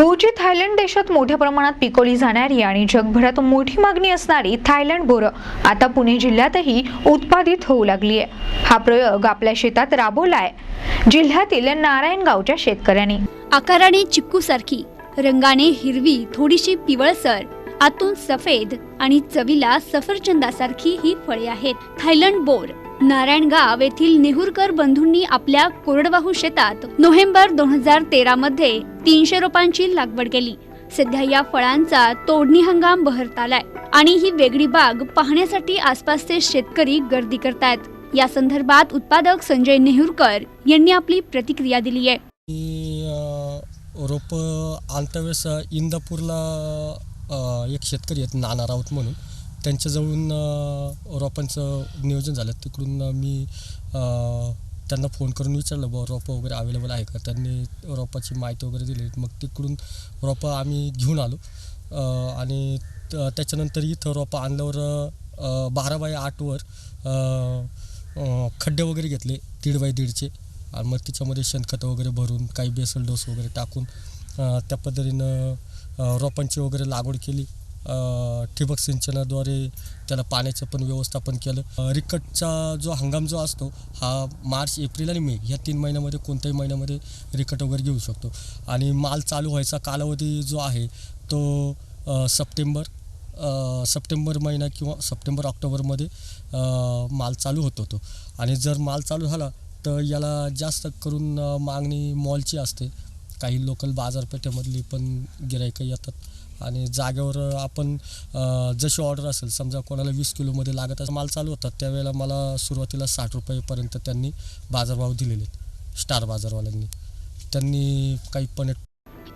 मूळची थायलंड देशात मोठ्या प्रमाणात पिकवली जाणारी आणि जगभरात मोठी मागणी असणारी थायलंड बोरं आता पुणे जिल्ह्यातही उत्पादित होऊ लागली आहे. हा प्रयोग आपल्या शेतात राबवलाय. जिल्ह्यातील नारायणगावच्या शेतकऱ्यांनी. आकाराने चिक्कूसारखी रंगाने हिरवी थोडीशी पिवळसर आतून सफेद आणि चवीला सफरचंदासारखी ही फळे आहेत. थायलंड बोर नारायणगाव येथील नेहुरकर बंधूंनी आपल्या कोरडवाहू शेतात नोव्हेंबर दोन हजार तेरा मध्ये तीनशे रोपांची लागवड केली. सध्या या फळांचा तोडणी हंगाम बहरत आलाय आणि ही वेगळी बाग पाहण्यासाठी आसपासचे शेतकरी गर्दी करतायत. या संदर्भात उत्पादक संजय नेहुरकर यांनी आपली प्रतिक्रिया दिली आहे. रोप रोपं वेळेस इंदापूरला एक शेतकरी आहेत नाना राऊत म्हणून. त्यांच्याजवळून रोपांचं नियोजन झालं. तिकडून मी त्यांना फोन करून विचारलं बुवा रोपं वगैरे अवेलेबल आहे का? त्यांनी रोपाची माहिती वगैरे दिली. मग तिकडून रोपं आम्ही घेऊन आलो. आणि त्याच्यानंतर इथं रोपं आणल्यावर बारा बाय आठवर खड्डे वगैरे घेतले दीड बाय दीडचे. आणि मग त्याच्यामध्ये शेणखतं वगैरे भरून काही बेसल डोस वगैरे टाकून त्या पद्धतीनं रोपांची वगैरे लागवड केली. ठिबक सिंचनाद्वारे त्याला पाण्याचं पण व्यवस्थापन केलं. रिकटचा जो हंगाम जो असतो हा मार्च एप्रिल आणि मे या तीन महिन्यामध्ये कोणत्याही महिन्यामध्ये रिकट वगैरे घेऊ शकतो. आणि माल चालू व्हायचा कालावधी जो आहे तो सप्टेंबर सप्टेंबर महिना किंवा सप्टेंबर ऑक्टोबरमध्ये माल चालू होतो तो आणि जर माल चालू झाला तर याला जास्त करून मागणी मॉलची असते. काही लोकल बाजारपेठेमधली पण गिरायकं येतात. आणि जागेवर आपण जशी ऑर्डर असेल समजा कोणाला वीस किलोमध्ये लागत असं माल चालू होतात त्यावेळेला मला सुरुवातीला साठ रुपयेपर्यंत त्यांनी बाजारभाव दिलेले स्टार बाजारवाल्यांनी. त्यांनी काही पण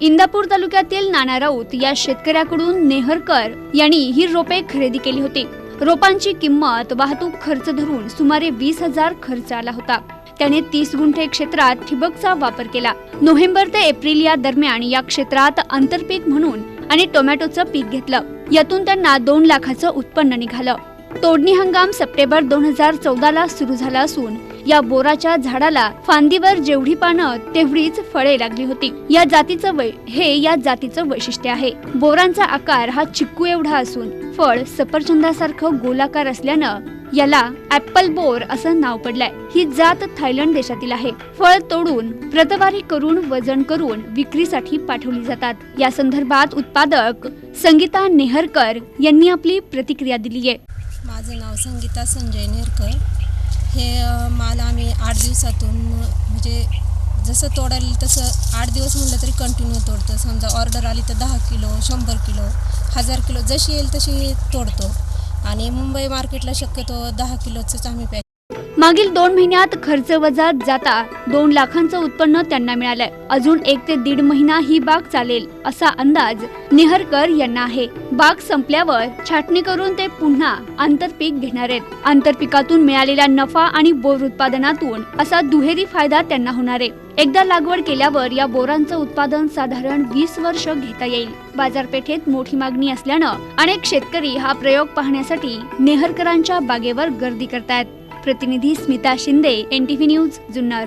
इंदापूर तालुक्यातील नाना राऊत या शेतकऱ्याकडून नेहरकर यांनी ही रोपे खरेदी केली होती. रोपांची किंमत वाहतूक खर्च धरून सुमारे वीस हजार खर्च आला होता. त्याने तीस गुंठे क्षेत्रात ठिबकचा वापर केला. नोव्हेंबर ते एप्रिल या दरम्यान या क्षेत्रात आंतरपीक म्हणून आणि टोमॅटोचं पीक घेतलं. यातून त्यांना दोन लाखाचं उत्पन्न निघालं. तोडणी हंगाम सप्टेंबर दोन हजार चौदा ला सुरू झाला असून या बोराच्या झाडाला फांदीवर जेवढी पानं तेवढीच फळे लागली होती. या जातीचं वै हे या जातीचं वैशिष्ट्य आहे. बोरांचा आकार हा चिक्कू एवढा असून फळ सफरचंदासारखं गोलाकार असल्यानं याला ऍपल बोर असं नाव पडलंय. ही जात थायलंड देशातील आहे. फळ तोडून प्रतवारी करून वजन करून विक्रीसाठी पाठवली जातात. या संदर्भात उत्पादक संगीता नेहरकर यांनी आपली प्रतिक्रिया दिली आहे. माझं नाव संगीता संजय नेरकर. हे माल आम्ही आठ दिवसातून म्हणजे जसं तोडायला तसं आठ दिवस म्हणलं तरी कंटिन्यू तोडतो. समजा ऑर्डर आली तर दहा किलो शंभर किलो हजार किलो जशी येईल तशी तोडतो. आणि मुंबई मार्केटला शक्यतो दहा किलोचंच आम्ही पॅक मागील दोन महिन्यात खर्च वजा जाता दोन लाखांचं उत्पन्न त्यांना मिळालंय. अजून एक ते दीड महिना ही बाग चालेल असा अंदाज नेहरकर यांना आहे. बाग संपल्यावर छाटणी करून ते पुन्हा आंतरपीक घेणार आहेत. आंतरपिकातून मिळालेल्या नफा आणि बोर उत्पादनातून असा दुहेरी फायदा त्यांना होणार आहे. एकदा लागवड केल्यावर या बोरांचं उत्पादन साधारण वीस वर्ष घेता येईल. बाजारपेठेत मोठी मागणी असल्यानं अनेक शेतकरी हा प्रयोग पाहण्यासाठी नेहरकरांच्या बागेवर गर्दी करतायत. प्रतिनिधी स्मिता शिंदे एनटीव्ही न्यूज जुन्नर.